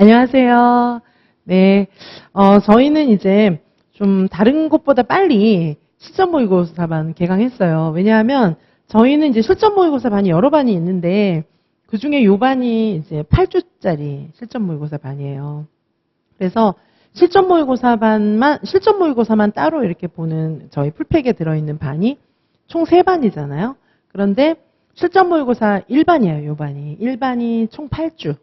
안녕하세요. 네, 어, 저희는 이제 좀 다른 곳보다 빨리 실전 모의고사반 개강했어요. 왜냐하면 저희는 이제 실전 모의고사반이 여러 반이 있는데 그 중에 요 반이 이제 8주짜리 실전 모의고사 반이에요. 그래서 실전 모의고사 반만 실전 모의고사만 따로 이렇게 보는 저희 풀팩에 들어있는 반이 총 3반이잖아요. 그런데 실전 모의고사 1반이에요, 요 반이. 1반이 총 8주.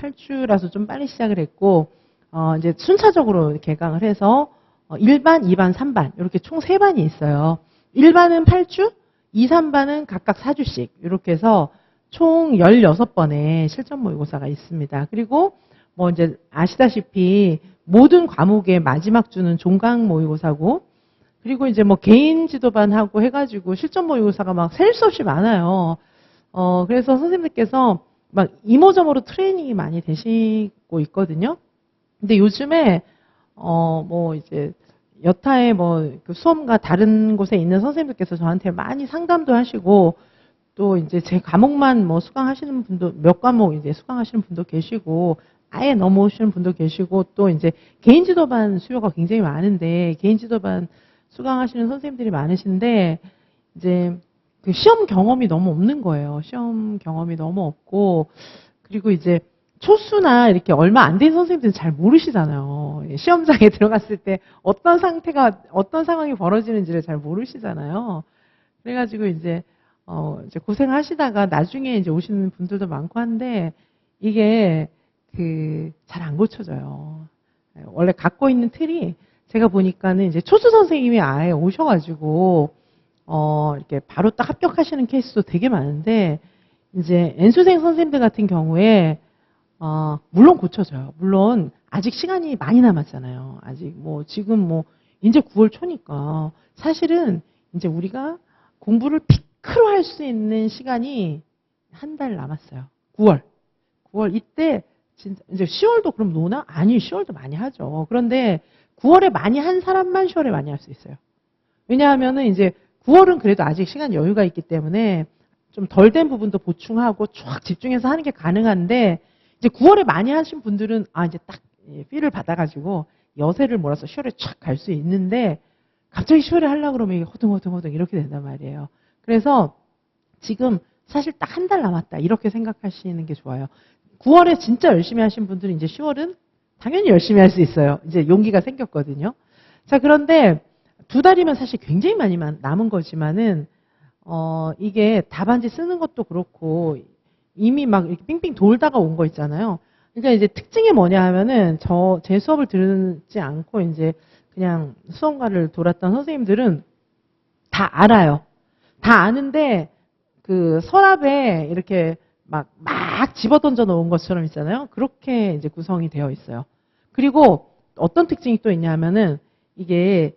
8주라서 좀 빨리 시작을 했고 어, 이제 순차적으로 개강을 해서 어, 1반, 2반, 3반 이렇게 총 3반이 있어요. 1반은 8주, 2, 3반은 각각 4주씩 이렇게 해서 총 16번의 실전 모의고사가 있습니다. 그리고 뭐 이제 아시다시피 모든 과목의 마지막 주는 종강 모의고사고 그리고 이제 뭐 개인 지도반하고 해가지고 실전 모의고사가 막 셀 수 없이 많아요. 어, 그래서 선생님들께서 막 이모저모로 트레이닝이 많이 되시고 있거든요. 근데 요즘에 어 뭐 이제 여타의 뭐 그 수험과 다른 곳에 있는 선생님들께서 저한테 많이 상담도 하시고 또 이제 제 과목만 뭐 수강하시는 분도 몇 과목 이제 수강하시는 분도 계시고 아예 넘어오시는 분도 계시고 또 이제 개인 지도반 수요가 굉장히 많은데 개인 지도반 수강하시는 선생님들이 많으신데 이제 그 시험 경험이 너무 없는 거예요. 시험 경험이 너무 없고 그리고 이제 초수나 이렇게 얼마 안 된 선생님들은 잘 모르시잖아요. 예, 시험장에 들어갔을 때 어떤 상태가 어떤 상황이 벌어지는지를 잘 모르시잖아요. 그래가지고 이제 어 이제 고생하시다가 나중에 이제 오시는 분들도 많고 한데 이게 그 잘 안 고쳐져요. 예, 원래 갖고 있는 틀이 제가 보니까는 이제 초수 선생님이 아예 오셔가지고 어, 이렇게 바로 딱 합격하시는 케이스도 되게 많은데, 이제 N수생 선생님들 같은 경우에, 어, 물론 고쳐져요. 물론, 아직 시간이 많이 남았잖아요. 아직 뭐, 지금 뭐, 이제 9월 초니까, 사실은 이제 우리가 공부를 피크로 할 수 있는 시간이 한 달 남았어요. 9월. 9월, 이때, 진짜, 이제 10월도 그럼 노나? 아니, 10월도 많이 하죠. 그런데 9월에 많이 한 사람만 10월에 많이 할 수 있어요. 왜냐하면은 이제 9월은 그래도 아직 시간 여유가 있기 때문에 좀 덜 된 부분도 보충하고 쫙 집중해서 하는 게 가능한데 이제 9월에 많이 하신 분들은 아 이제 딱 필을 받아가지고 여세를 몰아서 10월에 쫙갈 수 있는데 갑자기 10월에 하려고 그러면 이게 허둥허둥허둥 이렇게 된단 말이에요. 그래서 지금 사실 딱 한 달 남았다 이렇게 생각하시는 게 좋아요. 9월에 진짜 열심히 하신 분들은 이제 10월은 당연히 열심히 할 수 있어요. 이제 용기가 생겼거든요. 자 그런데 두 달이면 사실 굉장히 많이 남은 거지만은 어 이게 답안지 쓰는 것도 그렇고 이미 막 이렇게 빙빙 돌다가 온 거 있잖아요. 그러니까 이제 특징이 뭐냐 하면은 저 제 수업을 듣지 않고 이제 그냥 수험가를 돌았던 선생님들은 다 알아요. 다 아는데 그 서랍에 이렇게 막, 막 집어 던져 놓은 것처럼 있잖아요. 그렇게 이제 구성이 되어 있어요. 그리고 어떤 특징이 또 있냐면은 이게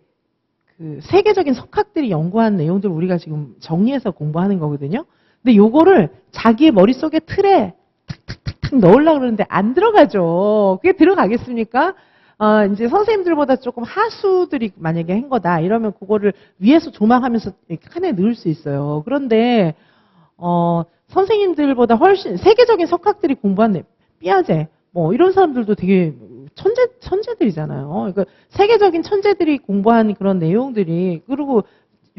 그 세계적인 석학들이 연구한 내용들을 우리가 지금 정리해서 공부하는 거거든요. 근데 요거를 자기의 머릿속에 틀에 탁탁탁탁 넣으려고 그러는데 안 들어가죠. 그게 들어가겠습니까? 어, 이제 선생님들보다 조금 하수들이 만약에 한 거다. 이러면 그거를 위에서 조망하면서 칸에 넣을 수 있어요. 그런데, 어, 선생님들보다 훨씬 세계적인 석학들이 공부한 내- 삐아제, 뭐 이런 사람들도 되게 천재 천재들이잖아요. 그러니까 세계적인 천재들이 공부한 그런 내용들이 그리고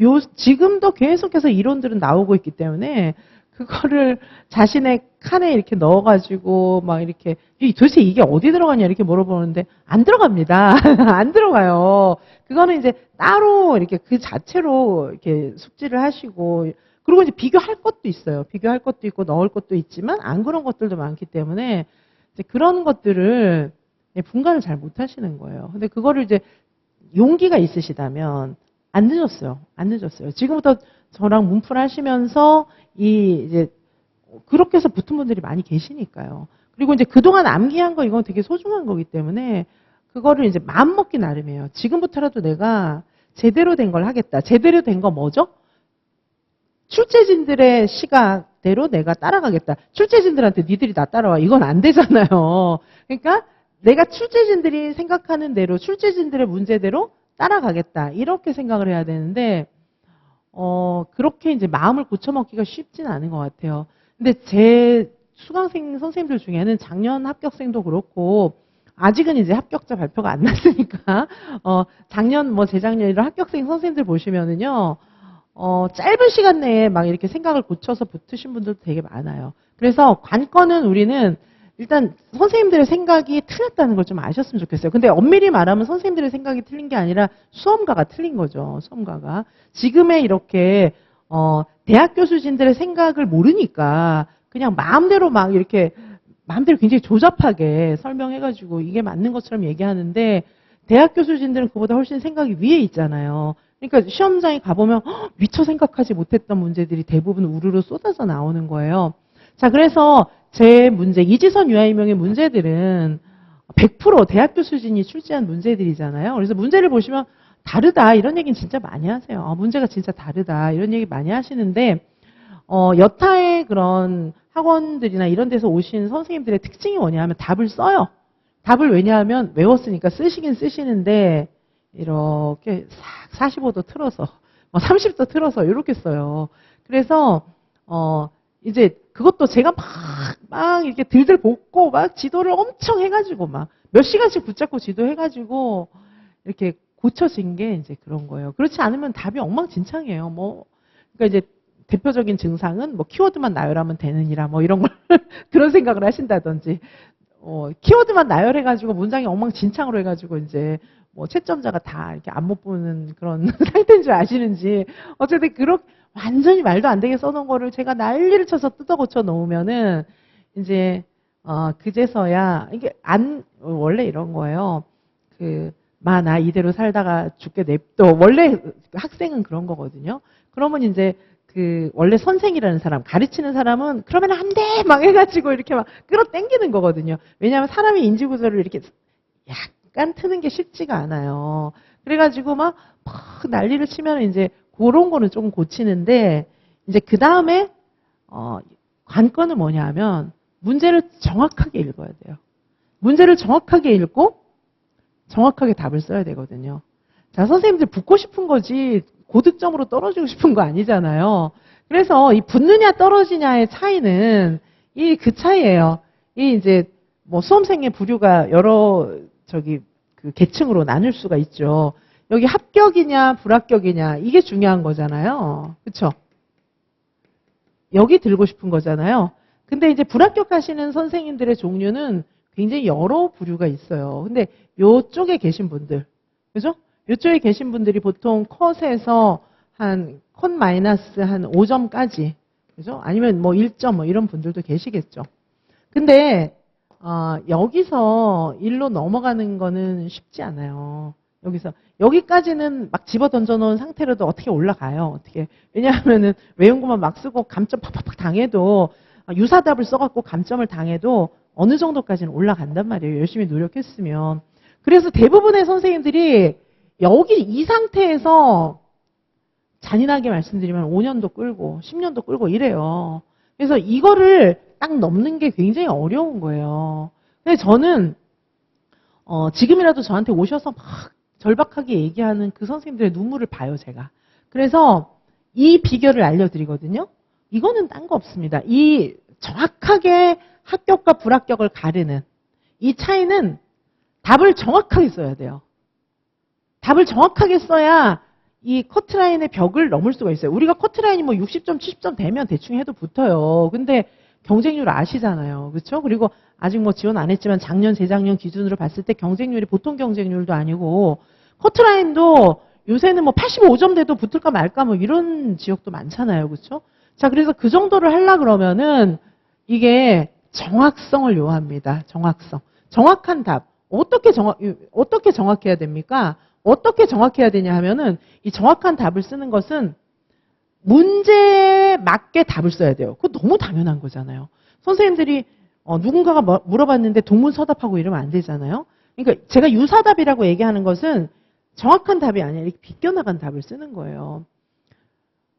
요 지금도 계속해서 이론들은 나오고 있기 때문에 그거를 자신의 칸에 이렇게 넣어가지고 막 이렇게 이 도대체 이게 어디 들어가냐 이렇게 물어보는데 안 들어갑니다. 안 들어가요. 그거는 이제 따로 이렇게 그 자체로 이렇게 숙지를 하시고 그리고 이제 비교할 것도 있어요. 비교할 것도 있고 넣을 것도 있지만 안 그런 것들도 많기 때문에 이제 그런 것들을 예, 분간을 잘 못하시는 거예요. 근데 그거를 이제 용기가 있으시다면 안 늦었어요. 안 늦었어요. 지금부터 저랑 문풀 하시면서 이 이제 그렇게 해서 붙은 분들이 많이 계시니까요. 그리고 이제 그동안 암기한 거 이건 되게 소중한 거기 때문에 그거를 이제 마음 먹기 나름이에요. 지금부터라도 내가 제대로 된 걸 하겠다. 제대로 된 거 뭐죠? 출제진들의 시각대로 내가 따라가겠다. 출제진들한테 니들이 나 따라와. 이건 안 되잖아요. 그러니까 내가 출제진들이 생각하는 대로 출제진들의 문제대로 따라가겠다. 이렇게 생각을 해야 되는데 어 그렇게 이제 마음을 고쳐먹기가 쉽진 않은 것 같아요. 근데 제 수강생 선생님들 중에는 작년 합격생도 그렇고 아직은 이제 합격자 발표가 안 났으니까 어 작년 뭐 재작년 이런 합격생 선생님들 보시면은요 어 짧은 시간 내에 막 이렇게 생각을 고쳐서 붙으신 분들도 되게 많아요. 그래서 관건은 우리는 일단 선생님들의 생각이 틀렸다는 걸 좀 아셨으면 좋겠어요. 근데 엄밀히 말하면 선생님들의 생각이 틀린 게 아니라 수험가가 틀린 거죠. 수험가가 지금의 이렇게 어 대학 교수진들의 생각을 모르니까 그냥 마음대로 막 이렇게 마음대로 굉장히 조잡하게 설명해가지고 이게 맞는 것처럼 얘기하는데 대학 교수진들은 그보다 훨씬 생각이 위에 있잖아요. 그러니까 시험장에 가보면 헉, 미처 생각하지 못했던 문제들이 대부분 우르르 쏟아져 나오는 거예요. 자, 그래서 제 문제, 이지선 유아이명의 문제들은 100% 대학 교수진이 출제한 문제들이잖아요. 그래서 문제를 보시면 다르다 이런 얘기는 진짜 많이 하세요. 아, 문제가 진짜 다르다 이런 얘기 많이 하시는데 어, 여타의 그런 학원들이나 이런 데서 오신 선생님들의 특징이 뭐냐면 답을 써요. 답을 왜냐하면 외웠으니까 쓰시긴 쓰시는데 이렇게 싹 45도 틀어서 뭐 30도 틀어서 이렇게 써요. 그래서 어 이제 그것도 제가 막, 막 이렇게 들들 볶고 막 지도를 엄청 해가지고 막 몇 시간씩 붙잡고 지도 해가지고 이렇게 고쳐진 게 이제 그런 거예요. 그렇지 않으면 답이 엉망진창이에요. 뭐 그러니까 이제 대표적인 증상은 뭐 키워드만 나열하면 되느니라 뭐 이런 걸 그런 생각을 하신다든지 어 키워드만 나열해가지고 문장이 엉망진창으로 해가지고 이제 뭐 채점자가 다 이렇게 안 못 보는 그런 상태인 줄 아시는지 어쨌든 그렇게 완전히 말도 안 되게 써놓은 거를 제가 난리를 쳐서 뜯어 고쳐 놓으면은 이제 어 그제서야 이게 안 원래 이런 거예요. 그 마 나 이대로 살다가 죽게 냅둬 원래 학생은 그런 거거든요. 그러면 이제 그 원래 선생이라는 사람 가르치는 사람은 그러면 안 돼 막 해가지고 이렇게 막 끌어당기는 거거든요. 왜냐하면 사람의 인지 구조를 이렇게 약 간 트는 게 쉽지가 않아요. 그래가지고 막, 막 난리를 치면 이제 그런 거는 조금 고치는데 이제 그 다음에 어, 관건은 뭐냐면 문제를 정확하게 읽어야 돼요. 문제를 정확하게 읽고 정확하게 답을 써야 되거든요. 자, 선생님들 붙고 싶은 거지 고득점으로 떨어지고 싶은 거 아니잖아요. 그래서 이 붙느냐 떨어지냐의 차이는 이 그 차이예요. 이 이제 뭐 수험생의 부류가 여러 저기 그 계층으로 나눌 수가 있죠. 여기 합격이냐 불합격이냐 이게 중요한 거잖아요. 그렇죠? 여기 들고 싶은 거잖아요. 근데 이제 불합격하시는 선생님들의 종류는 굉장히 여러 부류가 있어요. 근데 요쪽에 계신 분들, 그죠? 요쪽에 계신 분들이 보통 컷에서 한 컷 마이너스 한 5점까지, 그죠? 아니면 뭐 1점 뭐 이런 분들도 계시겠죠. 근데 어, 여기서 일로 넘어가는 거는 쉽지 않아요. 여기서 여기까지는 막 집어 던져 놓은 상태로도 어떻게 올라가요. 어떻게 왜냐하면은 외운 것만 막 쓰고 감점 팍팍팍 당해도 유사답을 써갖고 감점을 당해도 어느 정도까지는 올라간단 말이에요. 열심히 노력했으면. 그래서 대부분의 선생님들이 여기 이 상태에서 잔인하게 말씀드리면 5년도 끌고 10년도 끌고 이래요. 그래서 이거를 딱 넘는 게 굉장히 어려운 거예요. 근데 저는 어, 지금이라도 저한테 오셔서 막 절박하게 얘기하는 그 선생님들의 눈물을 봐요, 제가. 그래서 이 비결을 알려드리거든요. 이거는 딴 거 없습니다. 이 정확하게 합격과 불합격을 가르는 이 차이는 답을 정확하게 써야 돼요. 답을 정확하게 써야 이 커트라인의 벽을 넘을 수가 있어요. 우리가 커트라인이 뭐 60점, 70점 되면 대충 해도 붙어요. 근데 경쟁률 아시잖아요. 그렇죠? 그리고 아직 뭐 지원 안 했지만 작년, 재작년 기준으로 봤을 때 경쟁률이 보통 경쟁률도 아니고 커트라인도 요새는 뭐 85점 돼도 붙을까 말까 뭐 이런 지역도 많잖아요. 그렇죠? 자, 그래서 그 정도를 하려 그러면은 이게 정확성을 요합니다. 정확성. 정확한 답. 어떻게 정확 어떻게 정확해야 됩니까? 어떻게 정확해야 되냐 하면은 이 정확한 답을 쓰는 것은 문제에 맞게 답을 써야 돼요. 그거 너무 당연한 거잖아요. 선생님들이 어, 누군가가 뭐- 물어봤는데 동문서답하고 이러면 안 되잖아요. 그러니까 제가 유사답이라고 얘기하는 것은 정확한 답이 아니라 이렇게 비껴나간 답을 쓰는 거예요.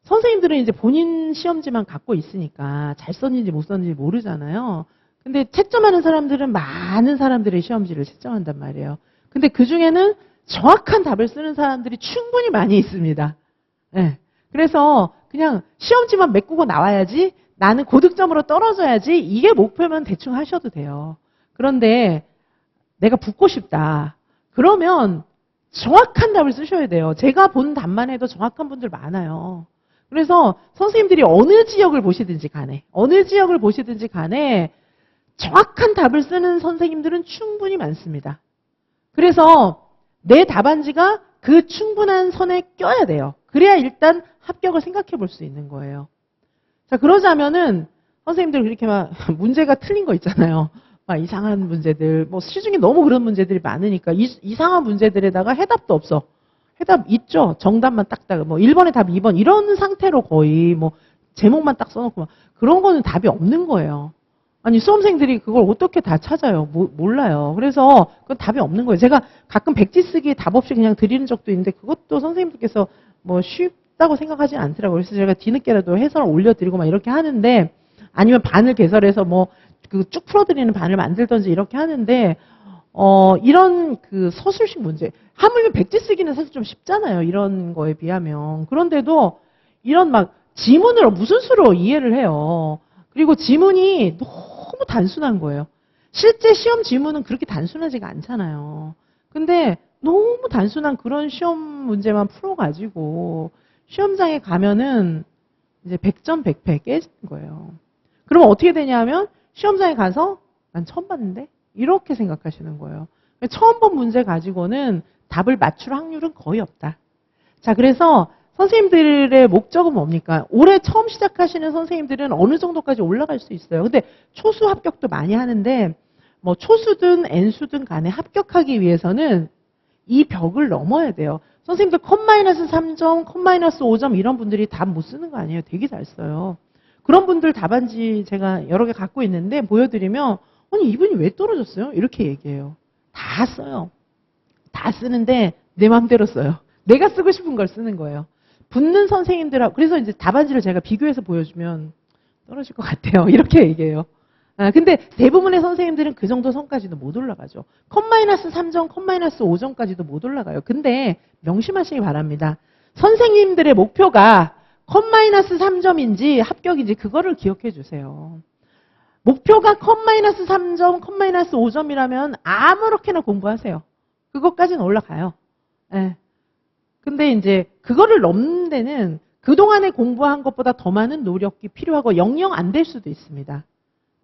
선생님들은 이제 본인 시험지만 갖고 있으니까 잘 썼는지 못 썼는지 모르잖아요. 근데 채점하는 사람들은 많은 사람들의 시험지를 채점한단 말이에요. 근데 그 중에는 정확한 답을 쓰는 사람들이 충분히 많이 있습니다. 예. 그래서 그냥 시험지만 메꾸고 나와야지 나는 고득점으로 떨어져야지 이게 목표면 대충 하셔도 돼요. 그런데 내가 붙고 싶다. 그러면 정확한 답을 쓰셔야 돼요. 제가 본 답만 해도 정확한 분들 많아요. 그래서 선생님들이 어느 지역을 보시든지 간에, 어느 지역을 보시든지 간에 정확한 답을 쓰는 선생님들은 충분히 많습니다. 그래서 내 답안지가 그 충분한 선에 껴야 돼요. 그래야 일단 합격을 생각해 볼 수 있는 거예요. 자, 그러자면은 선생님들 그렇게 막 문제가 틀린 거 있잖아요. 막 이상한 문제들, 뭐 시중에 너무 그런 문제들이 많으니까 이, 상한 문제들에다가 해답도 없어. 해답 있죠. 정답만 딱딱 뭐 1번에 답 2번 이런 상태로 거의 뭐 제목만 딱 써놓고 막 그런 거는 답이 없는 거예요. 아니 수험생들이 그걸 어떻게 다 찾아요? 모- 몰라요. 그래서 그건 답이 없는 거예요. 제가 가끔 백지 쓰기 답 없이 그냥 드리는 적도 있는데 그것도 선생님들께서 뭐 쉽다고 생각하지 않더라고요. 그래서 제가 뒤늦게라도 해설을 올려드리고 막 이렇게 하는데 아니면 반을 개설해서 뭐 그 쭉 풀어드리는 반을 만들던지 이렇게 하는데 어 이런 그 서술식 문제 하물며 백지 쓰기는 사실 좀 쉽잖아요. 이런 거에 비하면 그런데도 이런 막 지문을 무슨 수로 이해를 해요. 그리고 지문이 너무 단순한 거예요. 실제 시험 지문은 그렇게 단순하지가 않잖아요. 근데 너무 단순한 그런 시험 문제만 풀어가지고 시험장에 가면은 이제 100점 100패 깨지는 거예요. 그러면 어떻게 되냐면 시험장에 가서 난 처음 봤는데 이렇게 생각하시는 거예요. 처음 본 문제 가지고는 답을 맞출 확률은 거의 없다. 자, 그래서 선생님들의 목적은 뭡니까? 올해 처음 시작하시는 선생님들은 어느 정도까지 올라갈 수 있어요. 근데 초수 합격도 많이 하는데 뭐 초수든 N수든 간에 합격하기 위해서는 이 벽을 넘어야 돼요. 선생님들 컷 마이너스 3점, 컷 마이너스 5점 이런 분들이 답 못 쓰는 거 아니에요. 되게 잘 써요. 그런 분들 답안지 제가 여러 개 갖고 있는데 보여드리면 아니 이분이 왜 떨어졌어요? 이렇게 얘기해요. 다 써요. 다 쓰는데 내 마음대로 써요. 내가 쓰고 싶은 걸 쓰는 거예요. 붙는 선생님들하고 그래서 이제 답안지를 제가 비교해서 보여주면 떨어질 것 같아요. 이렇게 얘기해요. 아, 근데 대부분의 선생님들은 그 정도 선까지도 못 올라가죠. 컷 마이너스 3점, 컷 마이너스 5점까지도 못 올라가요. 근데 명심하시기 바랍니다. 선생님들의 목표가 컷 마이너스 3점인지 합격인지 그거를 기억해 주세요. 목표가 컷 마이너스 3점, 컷 마이너스 5점이라면 아무렇게나 공부하세요. 그것까지는 올라가요. 예. 근데 이제 그거를 넘는 데는 그동안에 공부한 것보다 더 많은 노력이 필요하고 영영 안 될 수도 있습니다.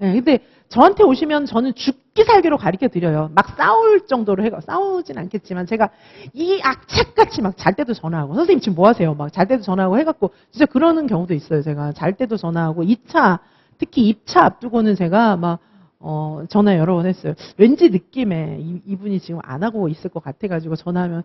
예, 근데 저한테 오시면 저는 죽기 살기로 가르쳐 드려요. 막 싸울 정도로 해가 싸우진 않겠지만 제가 이 악착같이 막 잘 때도 전화하고 선생님 지금 뭐 하세요? 막 잘 때도 전화하고 해갖고 진짜 그러는 경우도 있어요. 제가 잘 때도 전화하고 2차 특히 입차 앞두고는 제가 막 어, 전화 여러 번 했어요. 왠지 느낌에 이, 이분이 지금 안 하고 있을 것 같아가지고 전화하면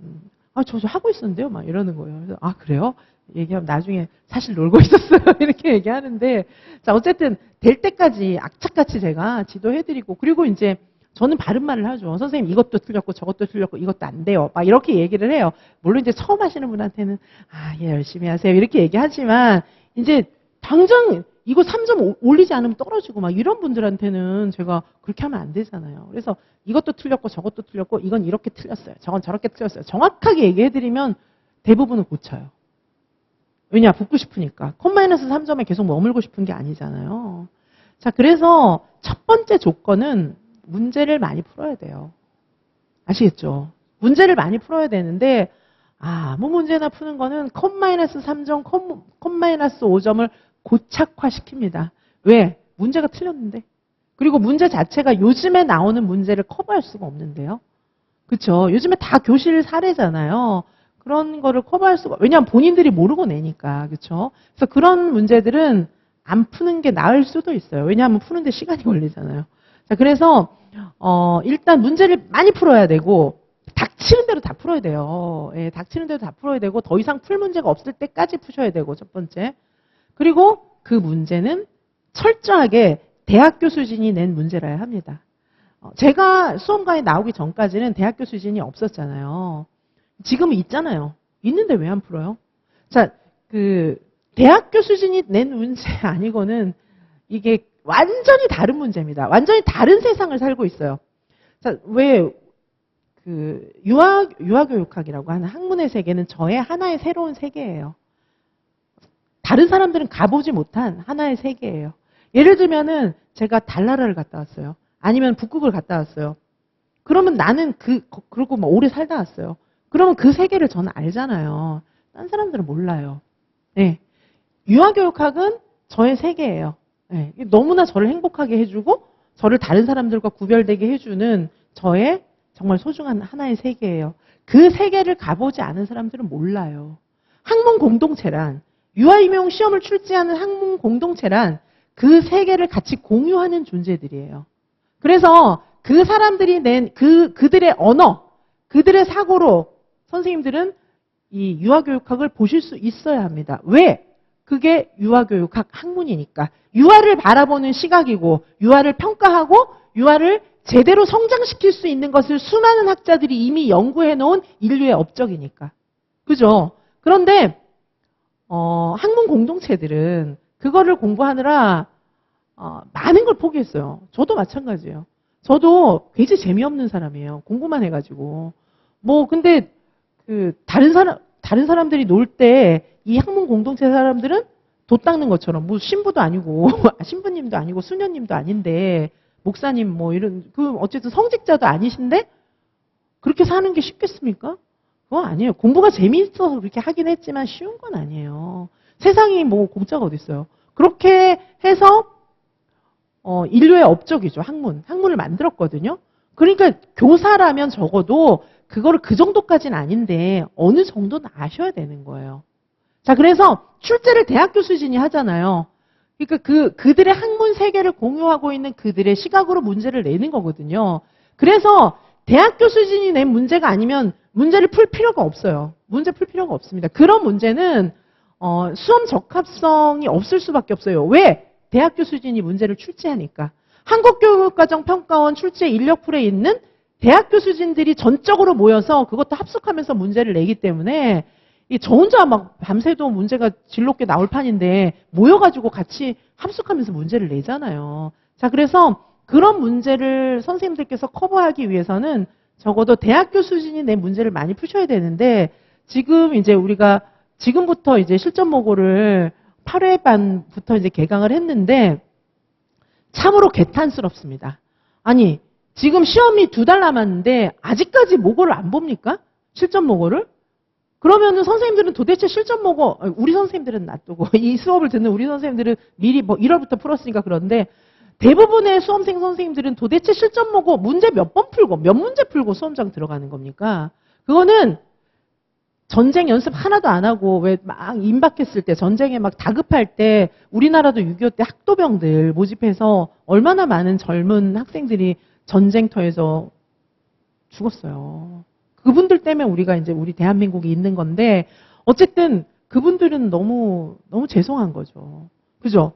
음, 아, 저, 저 하고 있었는데요? 막 이러는 거예요. 그래서, 아, 그래요? 얘기하면 나중에 사실 놀고 있었어요. 이렇게 얘기하는데, 자, 어쨌든 될 때까지 악착같이 제가 지도해드리고, 그리고 이제 저는 바른 말을 하죠. 선생님 이것도 틀렸고 저것도 틀렸고 이것도 안 돼요. 막 이렇게 얘기를 해요. 물론 이제 처음 하시는 분한테는, 아, 예, 열심히 하세요. 이렇게 얘기하지만, 이제 당장 이거 3점 올리지 않으면 떨어지고 막 이런 분들한테는 제가 그렇게 하면 안 되잖아요. 그래서 이것도 틀렸고 저것도 틀렸고 이건 이렇게 틀렸어요. 저건 저렇게 틀렸어요. 정확하게 얘기해드리면 대부분은 고쳐요. 왜냐? 붙고 싶으니까. 컷 마이너스 3점에 계속 머물고 싶은 게 아니잖아요. 자, 그래서 첫 번째 조건은 문제를 많이 풀어야 돼요. 아시겠죠? 문제를 많이 풀어야 되는데, 아, 아무 문제나 푸는 거는 컷 마이너스 3점, 컷, 컷 마이너스 5점을 고착화시킵니다. 왜? 문제가 틀렸는데. 그리고 문제 자체가 요즘에 나오는 문제를 커버할 수가 없는데요. 그쵸? 요즘에 다 교실 사례잖아요. 그런 거를 커버할 수가, 왜냐하면 본인들이 모르고 내니까. 그쵸? 그래서 그런 문제들은 안 푸는 게 나을 수도 있어요. 왜냐하면 푸는데 시간이 걸리잖아요. 자, 그래서, 어, 일단 문제를 많이 풀어야 되고, 닥치는 대로 다 풀어야 돼요. 예, 닥치는 대로 다 풀어야 되고, 더 이상 풀 문제가 없을 때까지 푸셔야 되고, 첫 번째. 그리고 그 문제는 철저하게 대학교 수준이 낸 문제라야 합니다. 어, 제가 수험가에 나오기 전까지는 대학교 수준이 없었잖아요. 지금은 있잖아요. 있는데 왜 안 풀어요? 자, 그 대학교 수준이 낸 문제 아니고는 이게 완전히 다른 문제입니다. 완전히 다른 세상을 살고 있어요. 자, 왜 그 유아 유아교육학이라고 하는 학문의 세계는 저의 하나의 새로운 세계예요. 다른 사람들은 가보지 못한 하나의 세계예요. 예를 들면은 제가 달나라를 갔다 왔어요. 아니면 북극을 갔다 왔어요. 그러면 나는 그, 거- 그러고 막 오래 살다 왔어요. 그러면 그 세계를 저는 알잖아요. 딴 사람들은 몰라요. 네. 유아교육학은 저의 세계예요. 네. 너무나 저를 행복하게 해주고, 저를 다른 사람들과 구별되게 해주는 저의 정말 소중한 하나의 세계예요. 그 세계를 가보지 않은 사람들은 몰라요. 학문 공동체란, 유아임용 시험을 출제하는 학문 공동체란 그 세계를 같이 공유하는 존재들이에요. 그래서 그 사람들이 낸 그, 그들의 언어, 그들의 사고로 선생님들은 이 유아교육학을 보실 수 있어야 합니다. 왜? 그게 유아교육학 학문이니까. 유아를 바라보는 시각이고, 유아를 평가하고, 유아를 제대로 성장시킬 수 있는 것을 수많은 학자들이 이미 연구해 놓은 인류의 업적이니까. 그죠? 그런데, 어, 학문 공동체들은 그거를 공부하느라 어, 많은 걸 포기했어요. 저도 마찬가지예요. 저도 굉장히 재미없는 사람이에요. 공부만 해가지고. 뭐, 근데, 그, 다른 사람, 다른 사람들이 놀 때, 이 학문 공동체 사람들은 돛 닦는 것처럼, 뭐, 신부도 아니고, 신부님도 아니고, 수녀님도 아닌데, 목사님 뭐 이런, 그, 어쨌든 성직자도 아니신데, 그렇게 사는 게 쉽겠습니까? 그거 아니에요. 공부가 재미있어서 그렇게 하긴 했지만 쉬운 건 아니에요. 세상이 뭐 공짜가 어딨어요. 그렇게 해서 어, 인류의 업적이죠. 학문. 학문을 만들었거든요. 그러니까 교사라면 적어도 그거를 그 정도까지는 아닌데 어느 정도는 아셔야 되는 거예요. 자, 그래서 출제를 대학교 수준이 하잖아요. 그러니까 그, 그들의 학문 세계를 공유하고 있는 그들의 시각으로 문제를 내는 거거든요. 그래서 대학교 수준이 낸 문제가 아니면 문제를 풀 필요가 없어요. 문제 풀 필요가 없습니다. 그런 문제는 어, 수험 적합성이 없을 수밖에 없어요. 왜? 대학교 수준이 문제를 출제하니까. 한국교육과정평가원 출제 인력풀에 있는 대학 교 수준들이 전적으로 모여서 그것도 합숙하면서 문제를 내기 때문에 이저 혼자 막 밤새도 문제가 질롭게 나올 판인데 모여가지고 같이 합숙하면서 문제를 내잖아요. 자, 그래서 그런 문제를 선생님들께서 커버하기 위해서는 적어도 대학교 수준이 낸 문제를 많이 푸셔야 되는데 지금 이제 우리가 지금부터 이제 실전 모고를 8회 반부터 이제 개강을 했는데 참으로 개탄스럽습니다. 아니, 지금 시험이 두 달 남았는데 아직까지 모고를 안 봅니까? 실전 모고를? 그러면은 선생님들은 도대체 실전 모고, 우리 선생님들은 놔두고, 이 수업을 듣는 우리 선생님들은 미리 뭐 1월부터 풀었으니까 그런데 대부분의 수험생 선생님들은 도대체 실전 모고 문제 몇 번 풀고, 몇 문제 풀고 수험장 들어가는 겁니까? 그거는 전쟁 연습 하나도 안 하고 왜 막 임박했을 때 전쟁에 막 다급할 때 우리나라도 6.25 때 학도병들 모집해서 얼마나 많은 젊은 학생들이 전쟁터에서 죽었어요. 그분들 때문에 우리가 이제 우리 대한민국이 있는 건데 어쨌든 그분들은 너무 너무 죄송한 거죠. 그죠?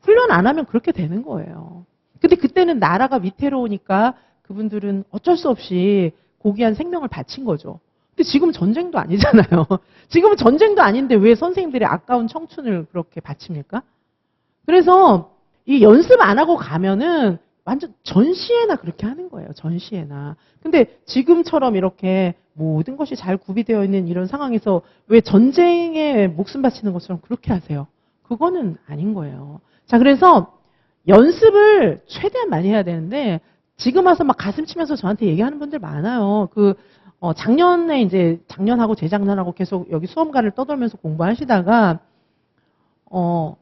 훈련 안 하면 그렇게 되는 거예요. 근데 그때는 나라가 위태로우니까 그분들은 어쩔 수 없이 고귀한 생명을 바친 거죠. 근데 지금 전쟁도 아니잖아요. 지금은 전쟁도 아닌데 왜 선생님들이 아까운 청춘을 그렇게 바칩니까? 그래서 이 연습 안 하고 가면은 완전 전시회나 그렇게 하는 거예요. 전시회나. 근데 지금처럼 이렇게 모든 것이 잘 구비되어 있는 이런 상황에서 왜 전쟁에 목숨 바치는 것처럼 그렇게 하세요? 그거는 아닌 거예요. 자, 그래서 연습을 최대한 많이 해야 되는데 지금 와서 막 가슴 치면서 저한테 얘기하는 분들 많아요. 그 어, 작년에 이제 작년하고 재작년하고 계속 여기 수험가를 떠돌면서 공부하시다가 어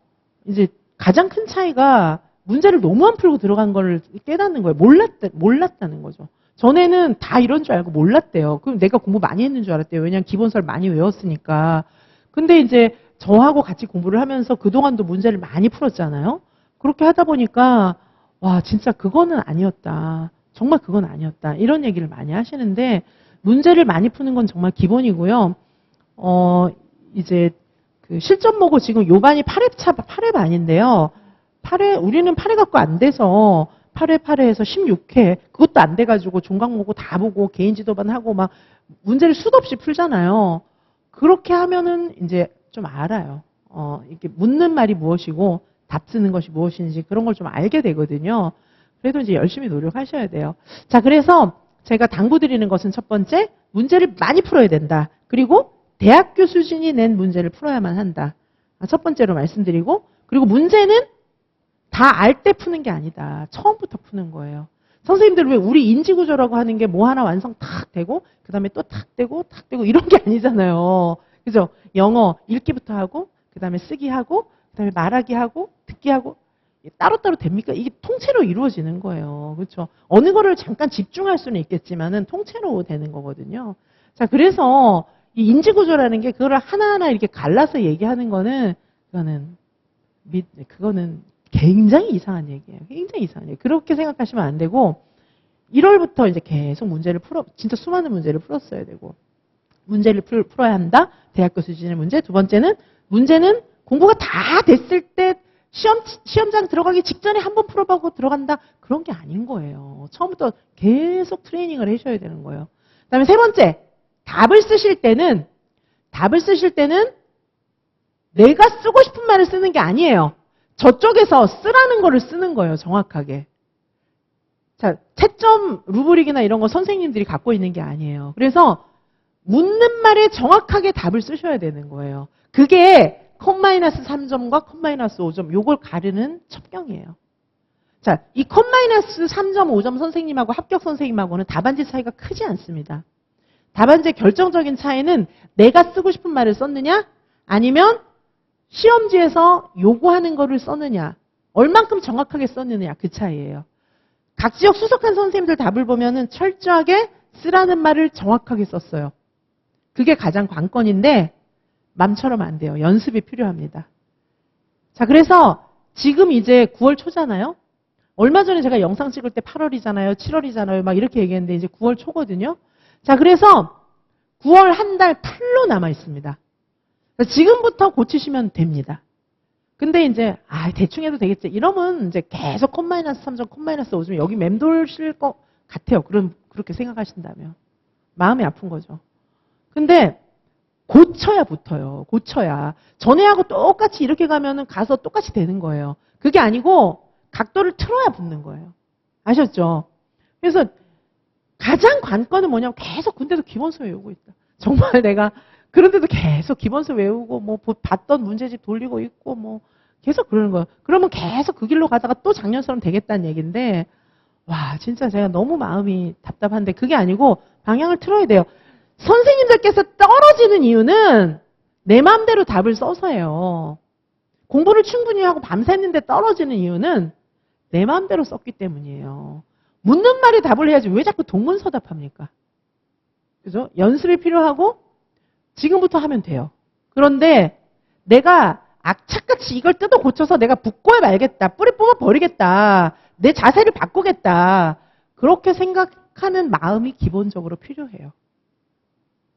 이제 가장 큰 차이가 문제를 너무 안 풀고 들어간 걸 깨닫는 거예요. 몰랐다, 몰랐다는 거죠. 전에는 다 이런 줄 알고 몰랐대요. 그럼 내가 공부 많이 했는 줄 알았대요. 왜냐하면 기본설 많이 외웠으니까. 근데 이제 저하고 같이 공부를 하면서 그동안도 문제를 많이 풀었잖아요. 그렇게 하다 보니까 와 진짜 그거는 아니었다. 정말 그건 아니었다. 이런 얘기를 많이 하시는데 문제를 많이 푸는 건 정말 기본이고요. 어 이제 그 실전 모고 지금 요반이 8회 차 8회 반인데요. 8회 우리는 8회 갖고 안 돼서 8회 8회에서 16회 그것도 안 돼가지고 종강 모고 다 보고 개인 지도반 하고 막 문제를 수도 없이 풀잖아요. 그렇게 하면은 이제 좀 알아요. 어 이렇게 묻는 말이 무엇이고 답 쓰는 것이 무엇인지 그런 걸 좀 알게 되거든요. 그래도 이제 열심히 노력하셔야 돼요. 자 그래서 제가 당부드리는 것은 첫 번째 문제를 많이 풀어야 된다. 그리고 대학교 수준이 낸 문제를 풀어야만 한다. 아, 첫 번째로 말씀드리고 그리고 문제는 다 알 때 푸는 게 아니다. 처음부터 푸는 거예요. 선생님들 왜 우리 인지구조라고 하는 게 뭐 하나 완성 탁 되고 그 다음에 또 탁 되고 탁 되고 이런 게 아니잖아요. 그죠? 영어 읽기부터 하고 그 다음에 쓰기 하고 그 다음에 말하기 하고 듣기 하고 따로따로 됩니까? 이게 통째로 이루어지는 거예요. 그렇죠? 어느 거를 잠깐 집중할 수는 있겠지만은 통째로 되는 거거든요. 자, 그래서 이 인지구조라는 게 그거를 하나하나 이렇게 갈라서 얘기하는 거는 그거는 미- 그거는 굉장히 이상한 얘기예요. 굉장히 이상한 얘기. 그렇게 생각하시면 안 되고 1월부터 이제 계속 문제를 풀어 진짜 수많은 문제를 풀었어야 되고 문제를 풀, 풀어야 한다. 대학교 수준의 문제. 두 번째는 문제는 공부가 다 됐을 때 시험 시험장 들어가기 직전에 한 번 풀어보고 들어간다. 그런 게 아닌 거예요. 처음부터 계속 트레이닝을 하셔야 되는 거예요. 그다음에 세 번째 답을 쓰실 때는 답을 쓰실 때는 내가 쓰고 싶은 말을 쓰는 게 아니에요. 저쪽에서 쓰라는 거를 쓰는 거예요, 정확하게. 자, 채점 루브릭이나 이런 거 선생님들이 갖고 있는 게 아니에요. 그래서 묻는 말에 정확하게 답을 쓰셔야 되는 거예요. 그게 컷 마이너스 3점과 컷 마이너스 5점 요걸 가르는 첩경이에요. 자, 이컷 마이너스 3점, 5점 선생님하고 합격 선생님하고는 답안지 차이가 크지 않습니다. 답안지의 결정적인 차이는 내가 쓰고 싶은 말을 썼느냐 아니면 시험지에서 요구하는 거를 썼느냐 얼만큼 정확하게 썼느냐 그 차이예요. 각 지역 수석한 선생님들 답을 보면은 철저하게 쓰라는 말을 정확하게 썼어요. 그게 가장 관건인데 맘처럼 안 돼요. 연습이 필요합니다. 자, 그래서 지금 이제 9월 초잖아요. 얼마 전에 제가 영상 찍을 때 8월이잖아요. 7월이잖아요. 막 이렇게 얘기했는데 이제 9월 초거든요. 자, 그래서 9월 한 달 풀로 남아 있습니다. 지금부터 고치시면 됩니다. 근데 이제 아 대충 해도 되겠지 이러면 이제 계속 컷 마이너스 3점 컷 마이너스 5점 여기 맴돌실 것 같아요. 그럼 그렇게 생각하신다면 마음이 아픈 거죠. 근데 고쳐야 붙어요. 고쳐야 전에하고 똑같이 이렇게 가면은 가서 똑같이 되는 거예요. 그게 아니고 각도를 틀어야 붙는 거예요. 아셨죠? 그래서 가장 관건은 뭐냐면 계속 군대도 기본서 외우고 있다. 정말 내가 그런데도 계속 기본서 외우고 뭐 보- 봤던 문제집 돌리고 있고 뭐 계속 그러는 거예요. 그러면 계속 그 길로 가다가 또 작년처럼 되겠다는 얘기인데 와 진짜 제가 너무 마음이 답답한데 그게 아니고 방향을 틀어야 돼요. 선생님들께서 떨어지는 이유는 내 마음대로 답을 써서예요. 공부를 충분히 하고 밤샜는데 떨어지는 이유는 내 마음대로 썼기 때문이에요. 묻는 말에 답을 해야지 왜 자꾸 동문서답합니까? 그죠? 연습이 필요하고 지금부터 하면 돼요. 그런데 내가 악착같이 이걸 뜯어 고쳐서 내가 붓고야 말겠다. 뿌리 뽑아 버리겠다. 내 자세를 바꾸겠다. 그렇게 생각하는 마음이 기본적으로 필요해요.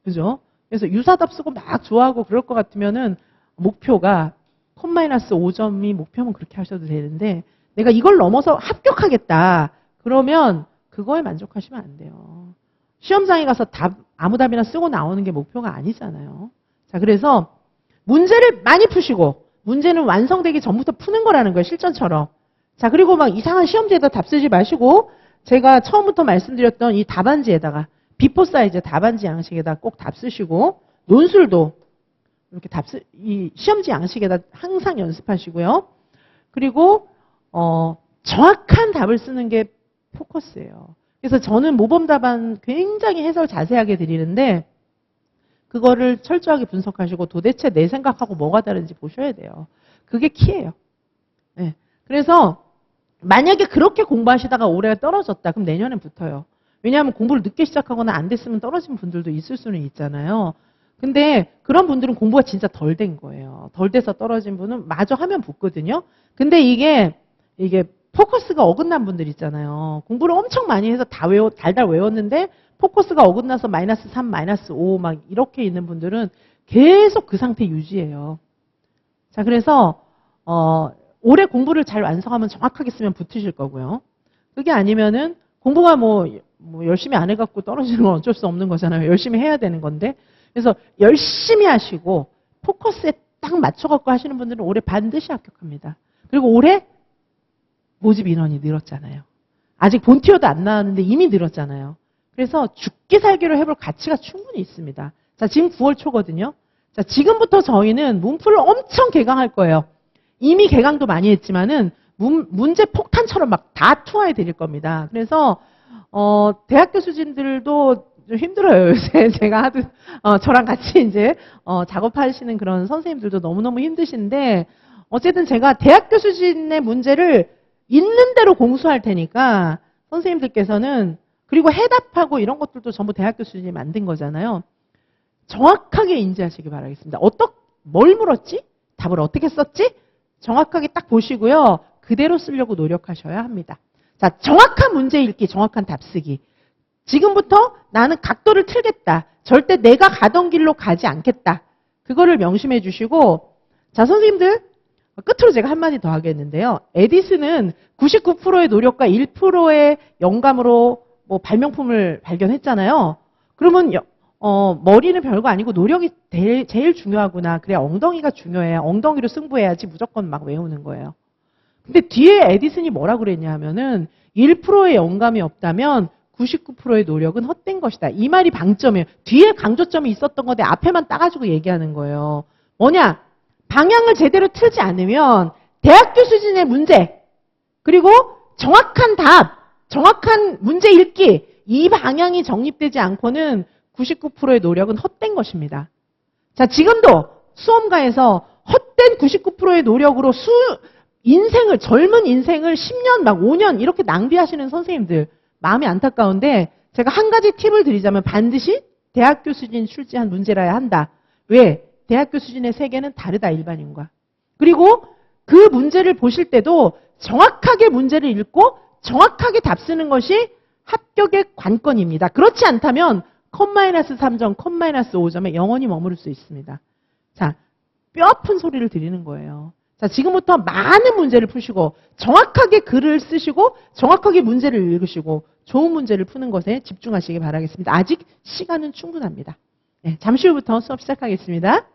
그죠? 그래서 유사답 쓰고 막 좋아하고 그럴 것 같으면은 목표가 컷 마이너스 5점이 목표면 그렇게 하셔도 되는데 내가 이걸 넘어서 합격하겠다. 그러면 그거에 만족하시면 안 돼요. 시험장에 가서 답, 아무 답이나 쓰고 나오는 게 목표가 아니잖아요. 자, 그래서 문제를 많이 푸시고 문제는 완성되기 전부터 푸는 거라는 거예요. 실전처럼. 자, 그리고 막 이상한 시험지에다 답 쓰지 마시고 제가 처음부터 말씀드렸던 이 답안지에다가 비포 사이즈 답안지 양식에다 꼭 답 쓰시고 논술도 이렇게 답 쓰, 이 시험지 양식에다 항상 연습하시고요. 그리고 어, 정확한 답을 쓰는 게 포커스예요. 그래서 저는 모범 답안 굉장히 해설 자세하게 드리는데 그거를 철저하게 분석하시고 도대체 내 생각하고 뭐가 다른지 보셔야 돼요. 그게 키예요. 네. 그래서 만약에 그렇게 공부하시다가 올해가 떨어졌다. 그럼 내년엔 붙어요. 왜냐하면 공부를 늦게 시작하거나 안 됐으면 떨어진 분들도 있을 수는 있잖아요. 근데 그런 분들은 공부가 진짜 덜 된 거예요. 덜 돼서 떨어진 분은 마저 하면 붙거든요. 근데 이게 이게 포커스가 어긋난 분들 있잖아요. 공부를 엄청 많이 해서 다 외워 달달 외웠는데 포커스가 어긋나서 마이너스 3, 마이너스 5 막 이렇게 있는 분들은 계속 그 상태 유지해요. 자, 그래서 어 올해 공부를 잘 완성하면 정확하게 쓰면 붙으실 거고요. 그게 아니면은 공부가 뭐, 뭐 열심히 안 해갖고 떨어지는 건 어쩔 수 없는 거잖아요. 열심히 해야 되는 건데. 그래서 열심히 하시고 포커스에 딱 맞춰갖고 하시는 분들은 올해 반드시 합격합니다. 그리고 올해 모집 인원이 늘었잖아요. 아직 본티어도 안 나왔는데 이미 늘었잖아요. 그래서 죽기 살기로 해볼 가치가 충분히 있습니다. 자, 지금 9월 초거든요. 자, 지금부터 저희는 문풀을 엄청 개강할 거예요. 이미 개강도 많이 했지만은 문, 문제 폭탄처럼 막 다 투하해 드릴 겁니다. 그래서 어, 대학 교 수진들도 좀 힘들어요. 요새 제가 하도 어, 저랑 같이 이제 어, 작업하시는 그런 선생님들도 너무너무 힘드신데 어쨌든 제가 대학 교 수준의 문제를 있는 대로 공수할 테니까 선생님들께서는 그리고 해답하고 이런 것들도 전부 대학교 수준이 만든 거잖아요. 정확하게 인지하시기 바라겠습니다. 어떻 뭘 물었지? 답을 어떻게 썼지? 정확하게 딱 보시고요. 그대로 쓰려고 노력하셔야 합니다. 자, 정확한 문제 읽기, 정확한 답 쓰기. 지금부터 나는 각도를 틀겠다. 절대 내가 가던 길로 가지 않겠다. 그거를 명심해 주시고, 자, 선생님들, 끝으로 제가 한마디 더 하겠는데요. 에디슨은 99%의 노력과 1%의 영감으로 뭐 발명품을 발견했잖아요. 그러면 여- 어, 머리는 별거 아니고 노력이 대- 제일 중요하구나. 그래 엉덩이가 중요해. 엉덩이로 승부해야지 무조건 막 외우는 거예요. 근데 뒤에 에디슨이 뭐라 그랬냐 하면은 1%의 영감이 없다면 99%의 노력은 헛된 것이다. 이 말이 방점이에요. 뒤에 강조점이 있었던 건데 앞에만 따가지고 얘기하는 거예요. 뭐냐? 방향을 제대로 틀지 않으면 대학교 수준의 문제, 그리고 정확한 답, 정확한 문제 읽기, 이 방향이 정립되지 않고는 99%의 노력은 헛된 것입니다. 자, 지금도 수험가에서 헛된 99%의 노력으로 수, 인생을, 젊은 인생을 10년, 막 5년 이렇게 낭비하시는 선생님들, 마음이 안타까운데, 제가 한 가지 팁을 드리자면 반드시 대학교 수준 출제한 문제라야 한다. 왜? 대학교 수준의 세계는 다르다, 일반인과. 그리고 그 문제를 보실 때도 정확하게 문제를 읽고 정확하게 답 쓰는 것이 합격의 관건입니다. 그렇지 않다면 컷 마이너스 3점, 컷 마이너스 5점에 영원히 머무를 수 있습니다. 자, 뼈 아픈 소리를 드리는 거예요. 자, 지금부터 많은 문제를 푸시고 정확하게 글을 쓰시고 정확하게 문제를 읽으시고 좋은 문제를 푸는 것에 집중하시기 바라겠습니다. 아직 시간은 충분합니다. 네, 잠시 후부터 수업 시작하겠습니다.